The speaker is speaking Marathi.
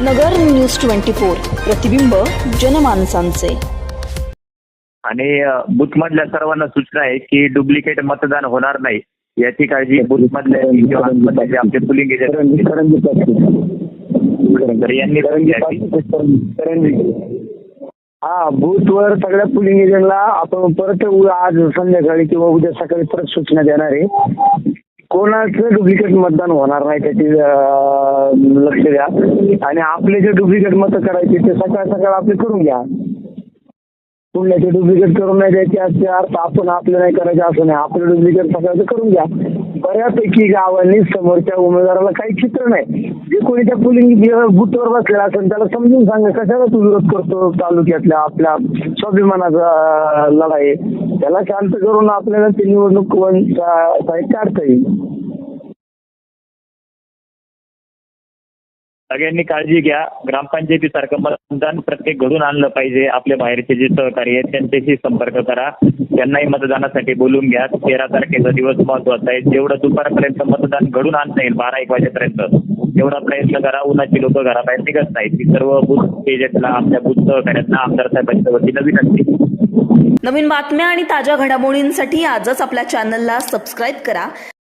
नगर न्यूज ट्वेंटी फोर प्रतिबिंब जनमानसांचे. आणि बुथमधल्या सर्वांना सूचना आहे की डुप्लिकेट मतदान होणार नाही. याची काळजी आतमधले जे आपले पुलिंग यांनी हा बूथवर सगळ्या पुलिंग एजंटला आपण परत आज संध्याकाळी किंवा उद्या सकाळी परत सूचना देणार आहे. कोणाचं डुप्लिकेट मतदान होणार नाही त्याची लक्ष द्या. आणि आपले जे डुप्लिकेट मत करायचे ते सकाळ सकाळ आपले करून घ्या. पुण्याचे डुप्लिकेट करून नाही द्यायचे असते अर्थ आपण आपले नाही करायचे असं नाही. आपले डुप्लिकेट सकाळचं करून घ्या. बऱ्यापैकी गावांनी समोरच्या उमेदवाराला काही चित्र नाही. जे कोणी त्या पुलिंग बुथवर बसलेला असेल त्याला समजून सांगा कशाला तू विरोध करतो तालुक्यातल्या आपल्या स्वाभिमानाचा लढाई त्याला शांत करून आपल्याला ती निवडणूक साहित्य सा- काढता येईल. सगळ्यांनी काळजी घ्या. ग्रामपंचायतीसारखं मतदान प्रत्येक घडून आणलं पाहिजे. आपल्या बाहेरचे जे सहकारी आहेत त्यांच्याशी संपर्क करा. त्यांनाही मतदानासाठी बोलून घ्या. तेरा तारखेचा दिवस महत्त्वाचा आहे. जेवढं दुपारपर्यंत मतदान घडून आणता येईल बारा एक वाजेपर्यंत तेवढा प्रयत्न करा. उन्हाची लोक घराबाहेर निघत नाहीत. ती सर्व बूथ एजंटला आमच्या बूथ सहकाऱ्यांना आमदार साहेबांच्या वतीनं विनंती नवीन बातम्या आणि ताज्या घडामोडींसाठी आजच आपल्या चॅनलला सबस्क्राईब करा.